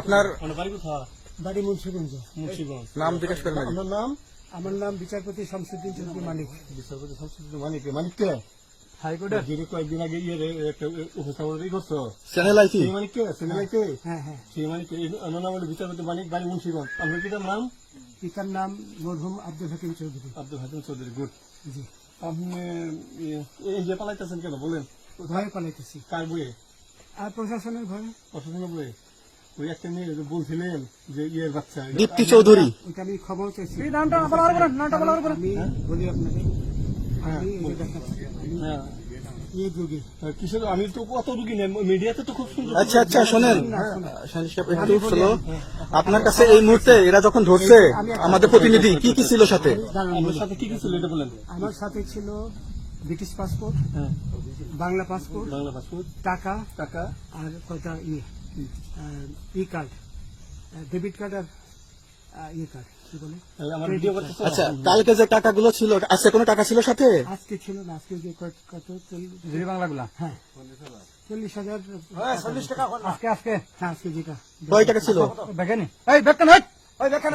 আপনার বাড়ি বাড়ি মুন্সিগঞ্জ নাম জিজ্ঞেস করেন। নাম আমার নাম বিচারপতি শামসুদ্দিন চৌধুরী মানিক বিচারপতি শামসুদ্দিন মানিক মানিক কে হাইকোর্টের যিনি কয়েকদিন আগে ইয়ে উপস্থাপন করছ চ্যানেল সেই মানিক কে হ্যাঁ হ্যাঁ সেই মানিক আমার নাম হলো বিচারপতি মানিক বাড়ি মুন্সিগঞ্জ আপনার পিতার নাম পিতার নাম মরহুম আব্দুল হাকিম চৌধুরী আব্দুল হাকিম চৌধুরী গুড জি আপনি ইয়ে, এই যে পালাইতেছেন কেন বলেন ভয়ে পালাইতেছি কার বইয়ে আর প্রশাসনের ভয়ে প্রশাসনের বইয়ে ওই একটা মেয়ে বলছিলেন যে ইয়ের বাচ্চা দীপ্তি চৌধুরী। ওইটা আমি খবর চাইছি নামটা হ্যাঁ তো কত রুগী নেই মিডিয়াতে তো খুব সুন্দর। আচ্ছা আচ্ছা শোনেন। সাহেব, একটু স্লো আপনার কাছে এই মুহূর্তে এরা যখন ধরছে আমাদের প্রতিনিধি কি কি ছিল সাথে? বলি। সাথে কি কি ছিল এটা বলেন। আমার সাথে ছিল ব্রিটিশ পাসপোর্ট হ্যাঁ। বাংলা পাসপোর্ট বাংলা পাসপোর্ট টাকা টাকা। আর কয়টা ইয়ে ই কার্ড ডেবিট কার্ড আর ইয়ে কার্ড কি বলে? এই আমার ভিডিও করতেছে। আচ্ছা কালকে যে টাকাগুলো ছিল আজকে কোনো টাকা ছিল সাথে? আজকে ছিল না আজকে যে কত চল্লিশ বাংলাগুলা হ্যাঁ। চল্লিশ হাজার। চল্লিশ টাকা আজকে আজকে। হ্যাঁ আজকে যেটা। কয় টাকা ছিল? দেখেনি? এই দেখেন এই দেখেন